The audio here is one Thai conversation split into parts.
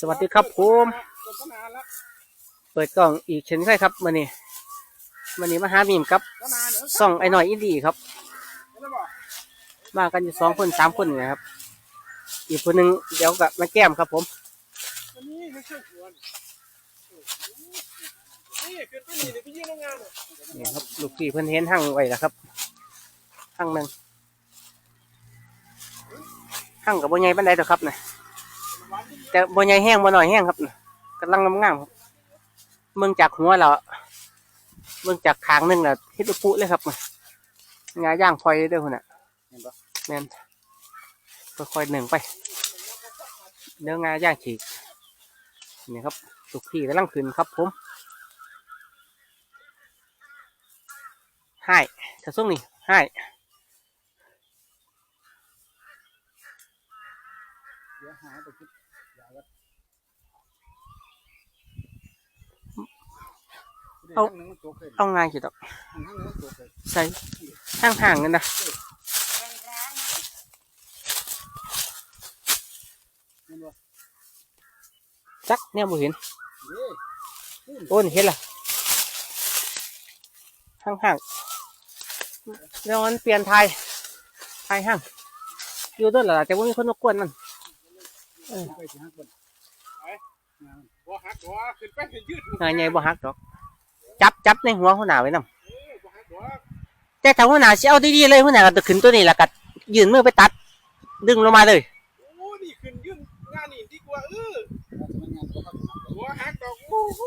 สวัสดีครับผมเปิดกล่องอีกเช่นเคยครับมื่อนี้มื่อนี้มาหามีมครับส่องไอ้หน่อยอินดีครับ มากันอยู่สองคนสามคนนะครับ อีกคนหนึ่งเดี๋ยวกับมาแก้มครับผมนี่ครับลูกพี่เพิ่นเห็นหั่งไว้แล้วครับหั่งหนึ่งหั่งกับบ่ใหญ่ปานใดดอกครับเนะ แต่บ่ใหญ่แห้งบ่น้อยแห้งครับน่ะกำลังงามๆครับเมืองจากหัวแล้วเมืองจากขางหนึงแล้วเฮ็ดอุปุเลยครับน่ะงาย่างพลอยเด้อพุ่นน่ะแม่นค่อยๆหนึ่งไปเนื้องาย่างฉีกนี่ครับลูกพี่กำลังขึ้นครับผมให้ถ้าส่งนี่ให้ เดี๋ยวหาไปคิดยาวัด เอาหนึ่งมันตกเลยเอาง่ายสิดอกทั้งหนึ่งมันตกเลยใส่ห่างๆกันนะนี่บ่จักเนี่ยบ่เห็นเด้โอ้นเห็นละห่างๆแล้วมันเปลี่ยนไทยไทยห่างอยู่ด้วยเหรอแต่ว่ามีคนมากวนมันไปสิฮักบ่ไปบ่ฮักบ่ขึ้นไปเห็นยืดงานใหญ่บ่ฮักดอก จับจับในหัวหัวหน้าไว้นำเออบ่ฮักแต่ถ้าหัวหน้าสิเอาดีๆเลยหัวหน้าก็จะขึ้นตัวนี้แล้วก็ยืนมือไปตัด ดึงลงมาเลยโอ้นี่ขึ้นยืนงานนี่ดีกว่าเออบ่ฮักดอกโอ้โห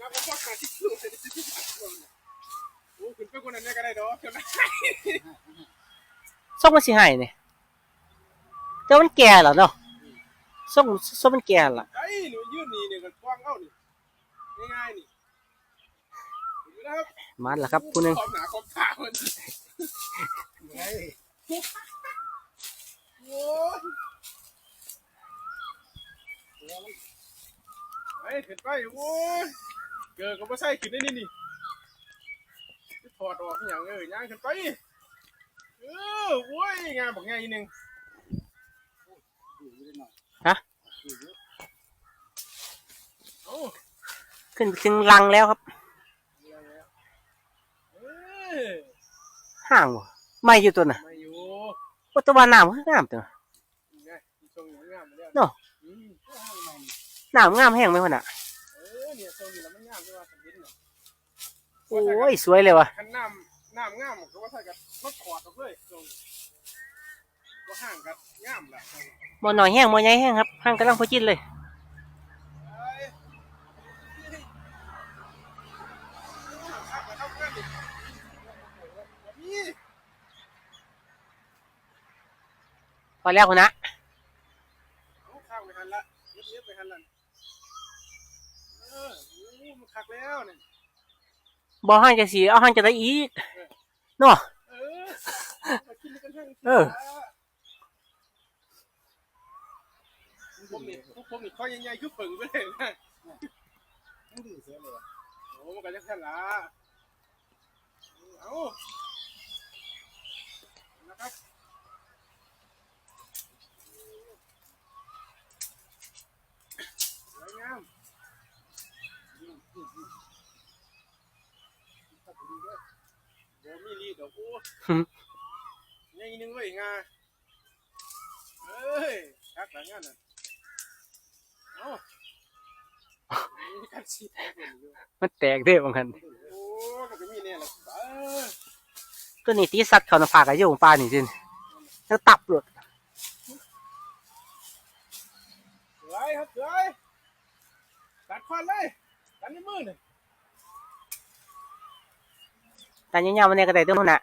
นับว่าขาดที่สุดเลยที่สุดโอ้ขึ้นไปคนนั้นก็ได้ดอกขึ้นไปส่งมันสิให้นี่แต่มันแก่แล้วเนาะส่งส่งมันแก่ล้วไอ้หนูเนี่ยก็กว้างเอานี่ง่ายๆนี่เห็นไหม นะครับมาแล้วครับผู้หนึงความหนาความขาวมันไงโอ้ยไอ้ขึ้นไปโอ้ยเกิดก็ไม่ใช่ขึ้นได้นี่นี่ถอดออกอหย่างเอ้ยย่างขึ้นไปเออโว้ยงานบอกไงหนึ่งฮะเอ้าขึ้นถึงลังแล้วครับ เออ ห่างบ่ไม่อยู่ตัวน่ะมาอยู่โอ้แตะวันน้ำคืองามตัวนี่ไงมีทรงอยู่งามมาแล้วเนาะอืมก็ให้มานี่น้ำงามแห้งไหมพ่นน่ะเออเนี่ยทรงอยู่แล้วมันงามด้วยว่าสันดินน่ะโอ้ยสวยเลยว่ะคันน้ำน้ำงามก็ว่าใส่กับรถขอดออกเลยทรงก็ห่างกันงามแหละทรงบ่น้อยแห้งบ่ใหญ่แห้งครับห่างกำลังพอจินเลย เอ้ยขับมาเข้าเพื่อนดินี่ พอแล้วพุ่นน่ะเอาข้างไปหันละเย็บเย็บไปหันละเออโอ้มันคักแล้วเนี่ยบ่ห่างจะสีเอาห่างจะได้อีกเนาะเออมากินกันทั้งเออผมนี่พวกผมนี่ข้อใหญ่ๆคือเปิงไปเลยนะไม่ดื้อเสียเลยโอ้มันก็จะแค่ละเอานะครับ สวยงามเดี๋ยวมีลีดอกโอ้ยังอีกนึงเว้ยงาเอ้ยชักหลังงานน่ะเอ้ามีการฉีดให้ผมอยู่มันแตกเด้อบางคันโอ้มันก็มีเนี่ยแหละเออตัวนี้ตีสัตว์เขาน่ะฝากกับโยงปลานี่สิแล้วตับหลุดสวยครับสวยตัด ควันเลยตัดในมือเนี่ยแต่ยาวๆมันเนี่ยก็ได้ตัวนั้นน่ะ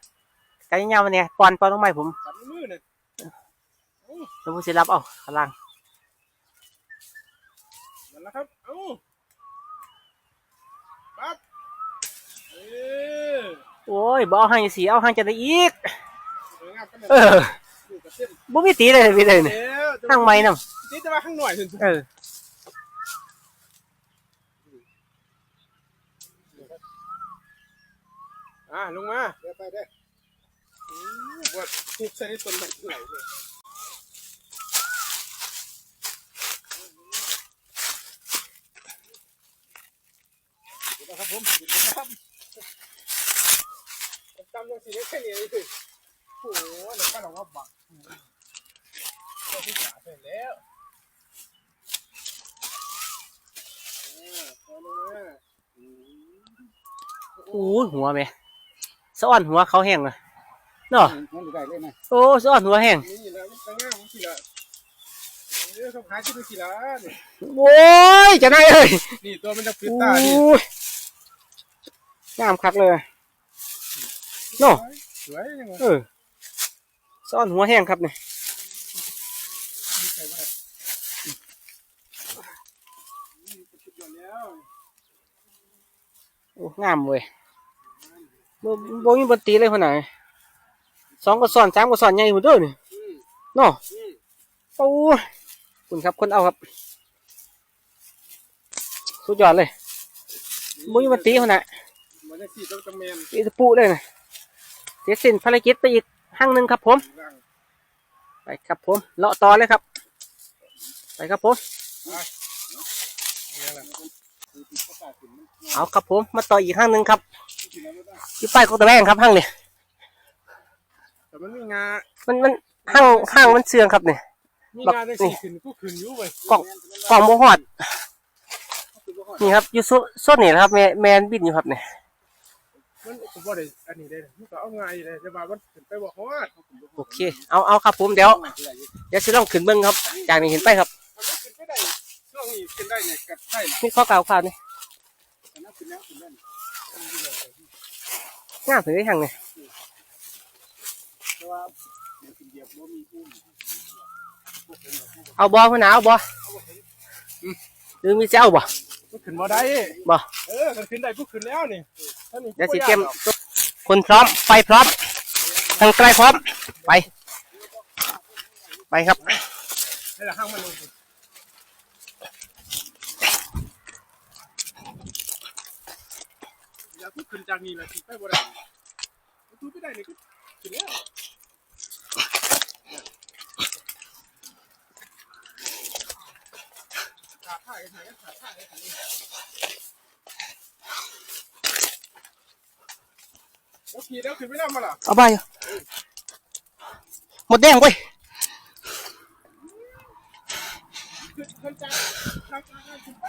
แต่ยาวๆมันเนี่ยปอนปอนลงไปผมตัดในมือเนี่ยแล้วผมสิรับเอาข้างล่างนั่นแหละครับเอ้าปั๊บเออโอ้ยบ่เอาห่างจะสีเอาห่างจะได้อีกสวยงามกันเลยเออดูกับเส้นบ่มีตีเลยพี่เลยนี่เดี๋ยวจะห่างไม้นำนี่จะมาข้างหน่อยถึงเออ อะลงมาเดี๋ยวไปได้วัดทุกชนิดต้นไม้ไหลเลยนะครับผมหยุดนะครับจำยังสีได้แค่นี้เลยโอ้โหหลัข้าเราก็บักก็ที่ขาเสร็จแล้วโอ้ยหัวไหม สะอ้อนหัวเขาแห้งเลยเนาะมันได้เลยนะโอ้สะอ้อนหัวแห้งนี่แหละมันตั้งง่ายมันสิละเออเขาขายที่ดูสิละนี่โอ้ยจะได้เอ้ยนี่ตัวมันจะปิดโอ้ตานี่ยงามคักเลยเนาะสวยยังไงเออสะอ้อนหัวแห้งครับเนี่ยดีใจมากนี่ก็ชุดยอดแล้วโอ้งามเว้ย บ่บ่มีบนตีเลยคนไหนสองก็ซ้อนสามก็ซ้อนใหญ่หมดเด้อนี่อืมเนาะอืมโอ้ยคุณครับคนเอาครับ สุดยอดเลยมุ้ยมันตีคนน่ะมันจะสีต้องตะเมนตีตะปูเลยนะเสร็จสิ้นภารกิจไปอีกห้างหนึ่งครับผมร่างไปครับผม เลาะต่อเลยครับ ไปครับผมนี่แหละเอาครับผม มาต่ออีกห้างหนึ่งครับ ที่ป้ายกตะแบงครับห้างเนี่ยแต่มันมีงา มันมันห้างห้างมันเสื่องครับเนี่ยมีงาได้สีขึ้นกูขึ้นอยู่เว้ยกล่องกล่องโมหอดนี่ครับอยู่โซโซนนี่แหละครับแมแมนบินอยู่ครับเนี่ยมันผมว่าได้อันนี้ได้มันก็เอางาอยู่เลยแต่ว่ามันขึ้นไปบอกฮอดโอเค เอาเอาครับผมเดี๋ยวเดี๋ยวสิลองขึ้นเบิ้งครับ จากนี้เห็นไปครับมันก็ขึ้นไปได้ช่วงนี้ขึ้นได้เนี่ยกับได้นี่ข้อเก่าวข่าวนี่ งามถึงได้ทางเนี่ยแต่ว่าเดี๋ยวขึ้นเหยียบอุ้มเอาบอคนหนาเอาบอหรือมีเจ้าบอมันขึ้นมาได้บ่เออขึ้นได้กูขึ้นแล้วนี่เดี๋ยวสิเตรียมคนพร้อมไฟพร้อมทางไกลพร้อมไป ไปครับให้ละห้างมันลง อยากกูขึ้นจากนี่แหละขึ้นไปบ่ได้กูไปได้นี่กูขึ้นแล้วขาข้าไอ้ไหนขาข้าไอ้ไหนแล้วขี่แล้วขึ้นไม่ได้มาล่ะเอาไปหมดแดงเว้ยขึ้นขึ้นจากทางทางขึ้นไป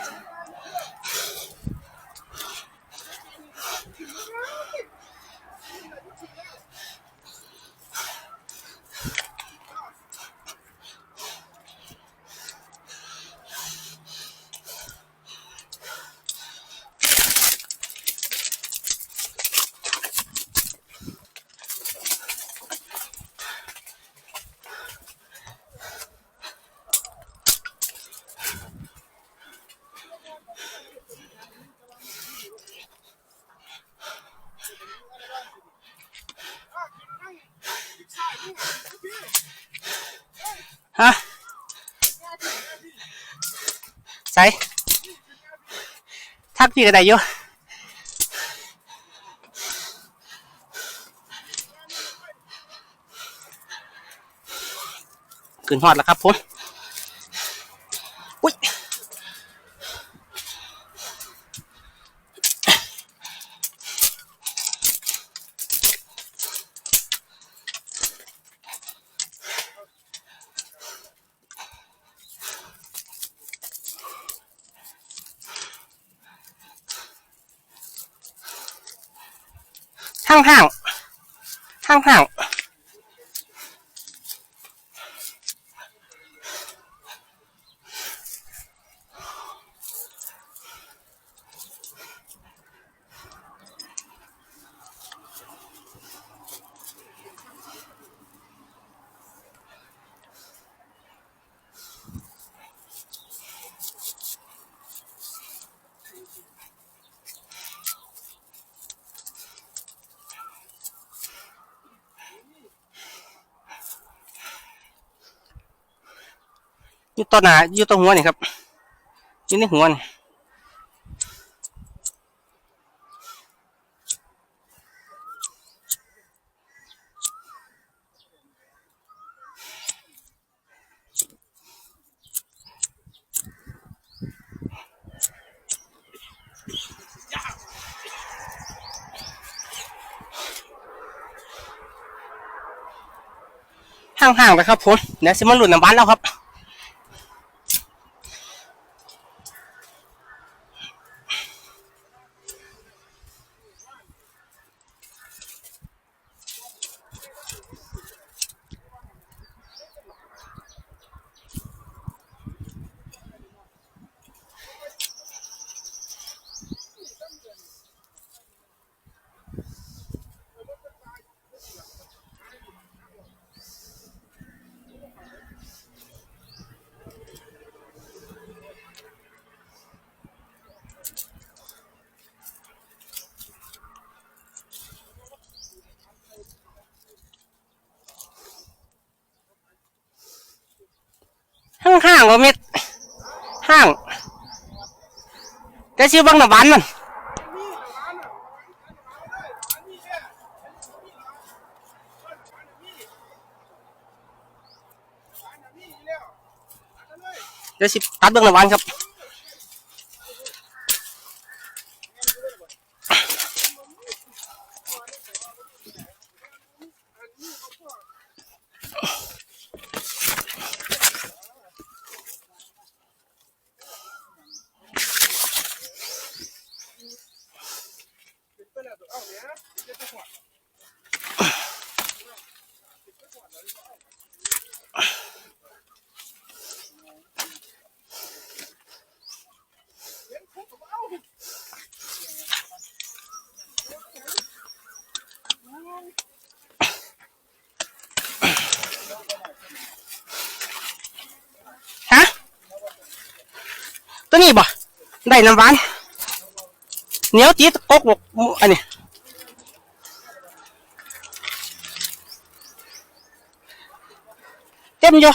ใส่ทักพี่ก็ได้อยู่ขึ้นหอดแล้วครับผม ยู่ต้นหนายู่ต้นหัวนี่ครับยู่ในหัวนี่ห่างๆไปครับผมเดี๋ยวซิมันหลุดน้ำบ้านแล้วครับ ห่างๆก็เม็ดห่างแต่ชื่อบังน้ำบ้านมันเดี๋ยวสิตัดเบื้องหลังวันครับ ตัวนี้บ่ได้น้ำหวานเหนียวจีดกกบอกอันนี้เต็มอยู่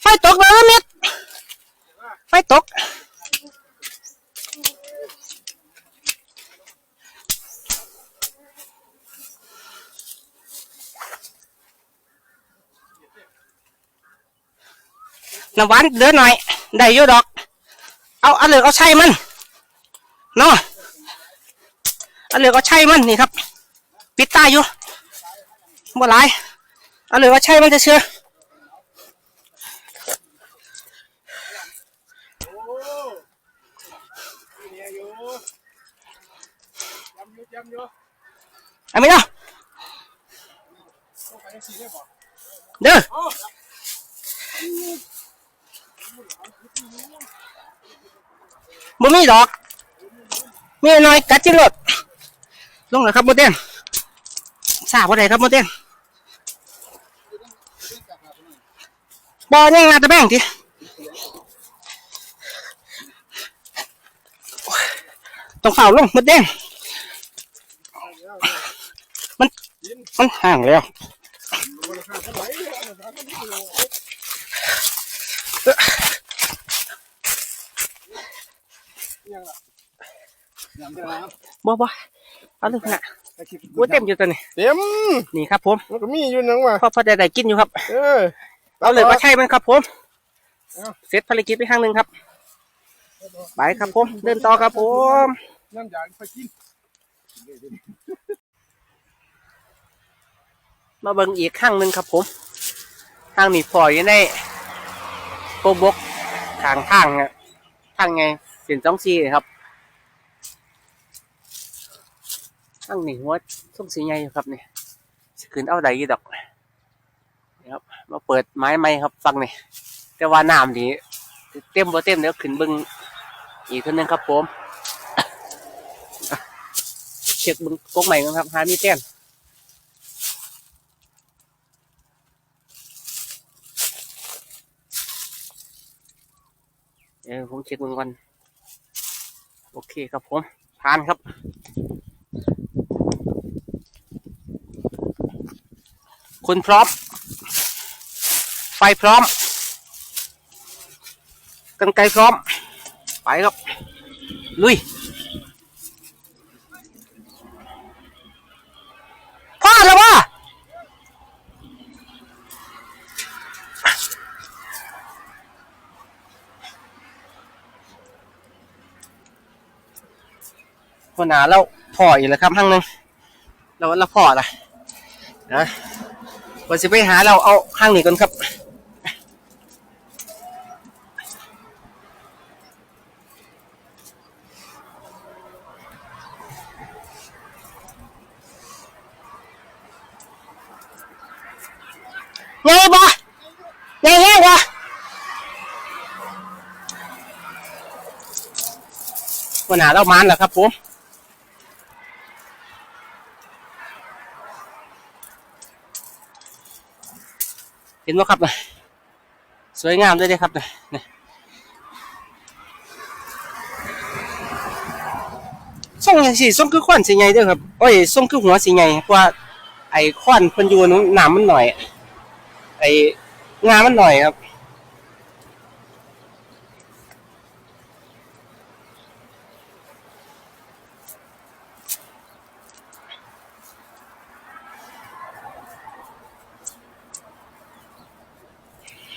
ไฟตกแล้วเม็ดไฟตก น้ำหวานเหลือหน่อย ได้อยู่ดอก เอาเอาเหลือเอาใช่มันเนาะเอาเหลือเอาใช่มันนี่ครับ ปิดตาอยู่บ่หลายเอาเหลือเอาใช่มันจะเชื่ออ้เนี่ยอยู่ยำอยู่ยำอยู่เอาไหมเนาะเด้อ บ่มีดอก มีน่อยกัดจิ้รถลงแล้วครับโมเดนทราบว่าไดครับโมเดนบอลยังนาตะแบงทีต้องเฝ้าลงโมเดนมัน มันห่างแล้ว เท่าไหร่เนี่ ยบริษัทเท่าไหร่ยังล่ะยังจะน้ำบ่บ่เอาเลยขนาดไอ้คลิปว่าเต็มอยู่ตัวนี้เต็มนี่ครับผมมันก็มีอยู่นังว่ะพอพอได้ได้กินอยู่ครับ เออเอาเลยก็ใช่มันครับผมเอาเสร็จภารกิจไปข้างหนึ่งครับไปครับผม เดินต่อครับผมน้ำยางไปกินมาเบิ่งอีกข้างหนึ่งครับผมข้างนี้พออยู่ในโกบกทางทางอะทางไง เส้นสองซีครับข้างนี้หัวส้มสีใหญ่อครับนี่สิขึ้นเอาใดยู่ดอกนี่ครับมาเปิดไม้ไม้ครับฟังนี่แต่ว่าน้ำนี่เต็มบ่เต็มเดี๋ยวขึ้นบิ่งอีกเท่านึงครับผมเช็คบิ่งกกใหม่กันครับหามีแต้มเดี๋ยวผมเช็คมันก่อน โอเคครับผมทานครับคุณพร้อม ไฟพร้อม กันไกลพร้อม ไปครับ ลุยพลาดแล้ววะ หัวหน้าเราพ่ออีกแล้วครับห้างหนึงเราเราพอละนะวันสิไปหาเราเอาห้างนี้ก่อนครับไงบ่ไงแห้งบ่วันหาเรามันเหรอครับผม ห็นไหมครับนะสวยงามด้วยเด้ครับนะนี่ส่งอย่างสิส่งคือขวัญสีไงเด้อครับโอ้ยส่งคือหัวสีไงเพราะว่าไอ้ขวัญเพิ่นอยู่นู้นน้ำมันหน่อย ไอ้งามันหน่อยครับ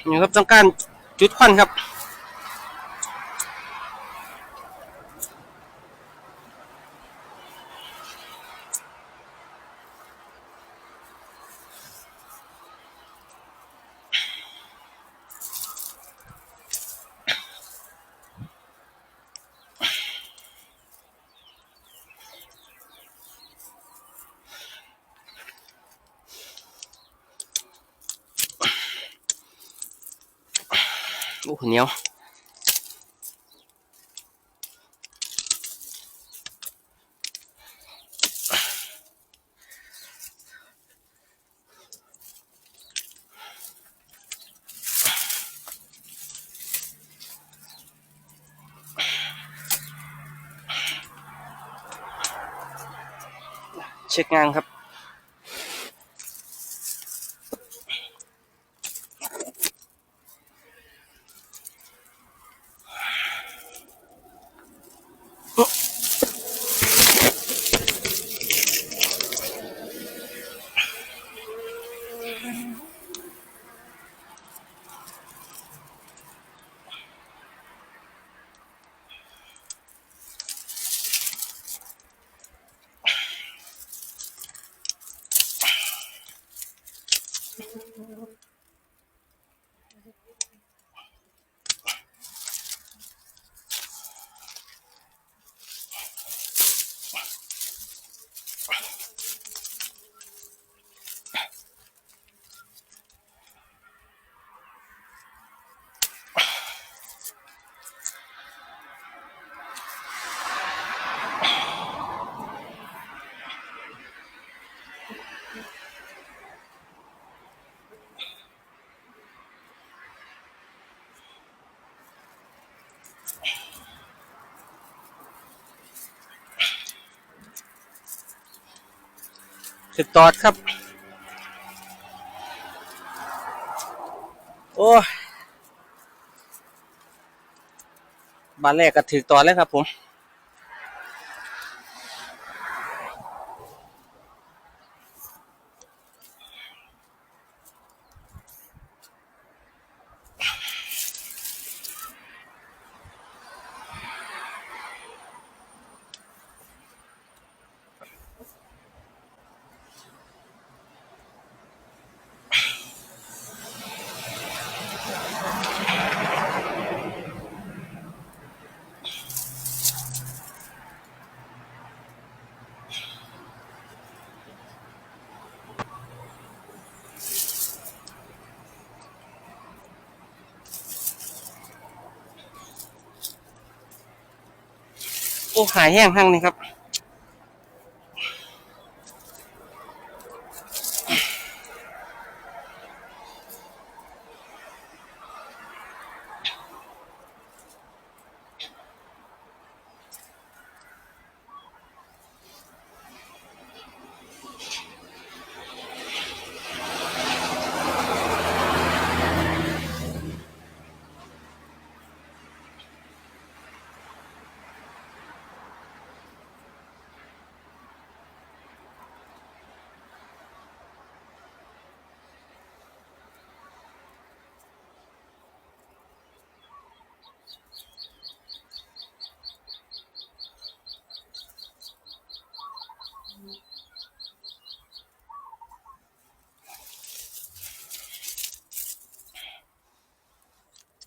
นี่ครับต้องการจุดควันครับ โอ้เหนียวเช็คงานครับ ถึกตอดครับ โอ้ยบานแรกก็ถือตอดเลยครับผม หายแห้งหั่งนี่ครับ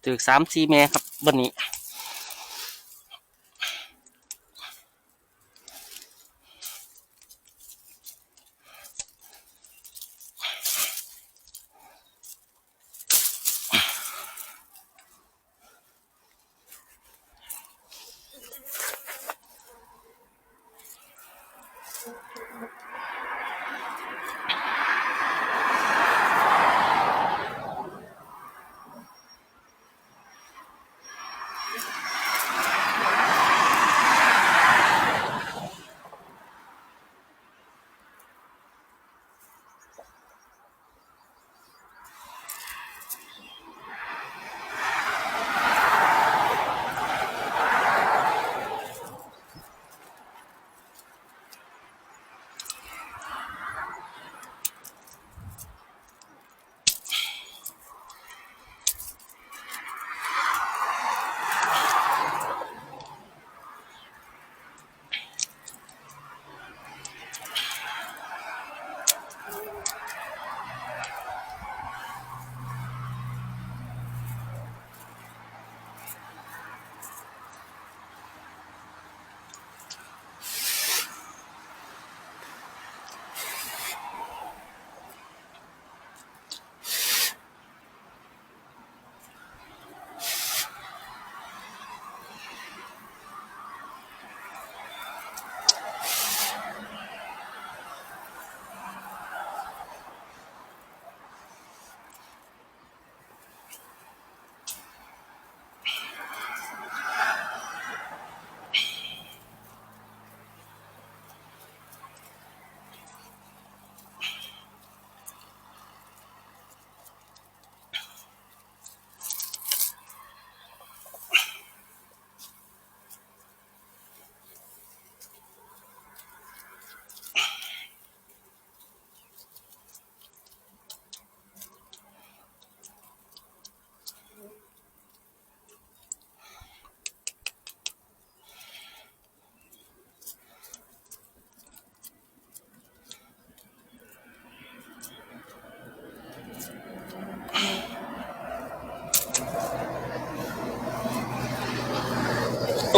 ถือสามสี่แม่ครับบนนี้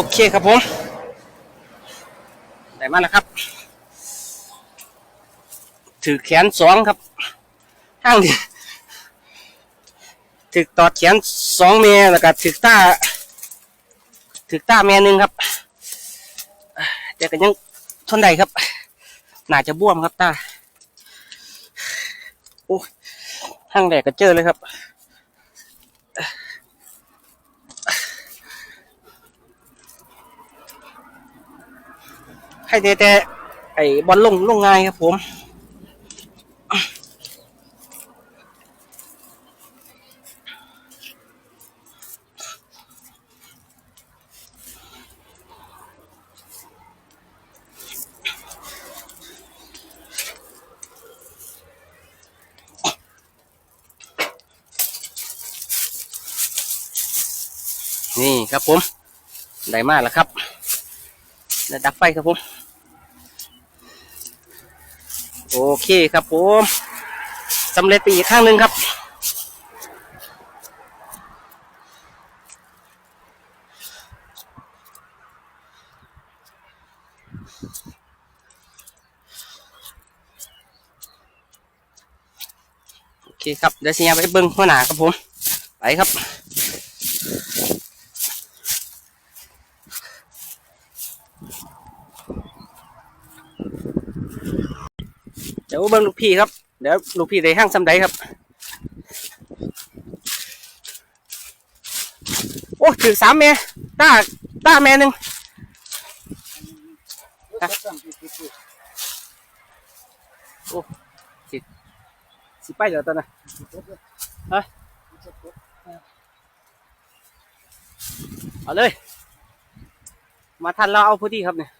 โอเคครับผม ได้มาแล้วครับ ถือแขนสองครับห้างนี้ถือตอดแขนสองเมยแล้วก็ถือต้าถือต้าเมยหนึ่งครับแต่ก็ยังทนได้ครับ น่าจะบวมครับตาโอ้ห้างแดกก็เจอเลยครับ ให้แต่แต่ไอ้บอลลงลงง่ายครับผมนี่ครับผม ได้มากแล้วครับได้ดับไฟครับผม โอเคครับผมสำเร็จไปอีกข้างหนึ่งครับ โอเคครับเดี๋ยวสิยาไปเบิ้งหัวหน้าครับผม ไปครับ เดี๋ยวเบิ่งลูกพี่ครับ เดี๋ยวลูกพี่ได้ห้างซ้ำใดครับ โอ้ถือสามเมต้าต้าแม่หนึ่งโอ้สิสิไปแล้วตอนน่ะฮะเอาเลย มาทันเราเอาพอดีครับเนี่ย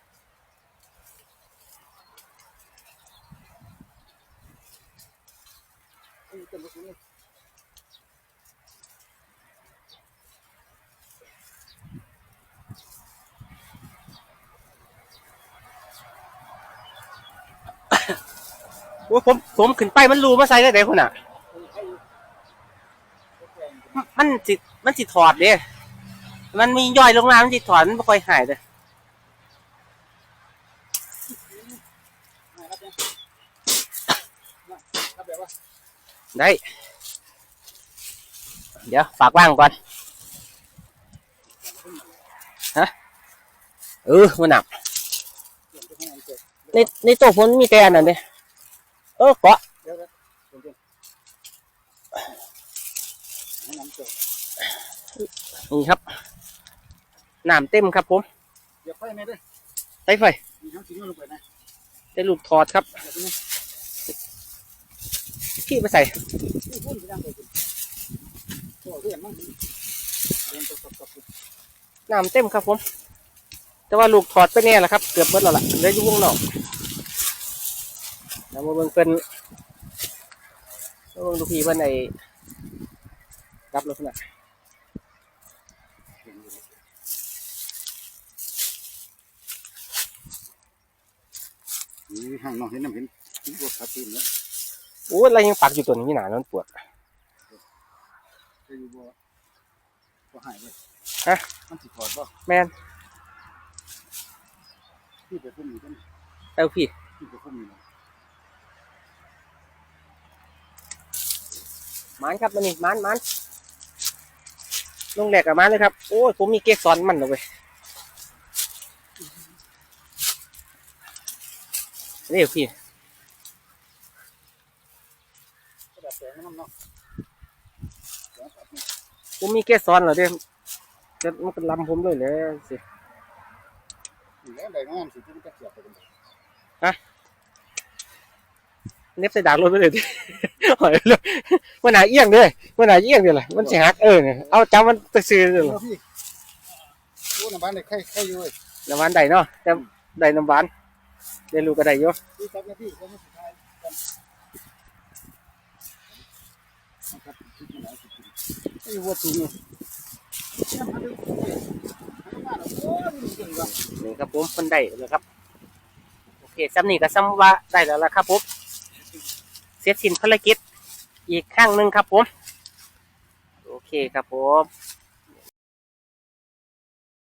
โอ้ยผมผมขึ้นไปมันรูมาใส่ได้ไหนคนอะ มันสิมันสิถอดเด้มันมีย่อยลงมามันสิถอดมันบ่ค่อยหายเด้อได้ เดี๋ยวฝากว่างก่อนฮะเออมันหนักในในตัวผมมีแต่อันนั้นเด้ เออเกาะนี่ครับน้ำเต็มครับผมเดี๋ยวไฟไม่ได้ไต้ไฟมีทั้งทิ้งลงไปนะได้ลูกถอดครับพี่ไปใส่ที่พุ่นที่นั่งไปคุณโอ้เรื่องมันเรียนตกตกน้ำเต็มครับผม แต่ว่าลูกถอดไปแน่ละครับ เกือบเบิดแล้วล่ะเหลืออยู่วงนอก แล้วมาเบิ่งเป็นมาเบิ่งดูพี่เพิ่นไอ้รับลักษณะนี่ห่างน้องเห็นน้ำเห็นทิ้งบวกขาตีนแล้วโอ้ยอะไรยังปักอยู่ตัวนี้หนาแล้วมันปวดจะอยู่บ่ก็หายไปฮะมันสิถอดบ่แมนที่ไปพุ่มอยู่กันเต้าพี่ที่ไปพุ่มอยู่ มันครับมันนี่มันมันลงแหลกกับมันเลยครับ โอ้ยผมมีเกสรมันเลยเว้ยนี่พี่ก็ดับแสงน้ำเนาะผมมีเกสรเหรอเด้จะมันก็ลำผมด้วยเลยสิอยู่แล้วได้งามสิที่มันจะเสียบไปกันเน็บใส่ดากรถไปเลยดิ หอยเลยมันหนาเอี้ยงเลยมันหนาเอี้ยงเลยล่ะมันสิหักเออเนี่ยเอาจำมันตะซื้อเลยล่ะพี่โอ้น้ำบ้านได้ไข่ไข่อยู่เลยน้ำหวานได้เนาะแต่ได้น้ำหวานได้ลูกก็ได้อยู่พี่ครับนะพี่ก็ไม่สุดท้ายกันนะครับคิดมาแล้วคิดไอ้วัวสูงเนี่ยมาดูมาดูโอ้ยมันเก่งว่ะนี่ครับผมคนได้เลยครับโอเคซ้ำนี่ก็ซ้ำว่าได้แล้วล่ะครับผม เสร็จสิ้นภารกิจอีกครั้งหนึ่งครับผม โอเคครับผม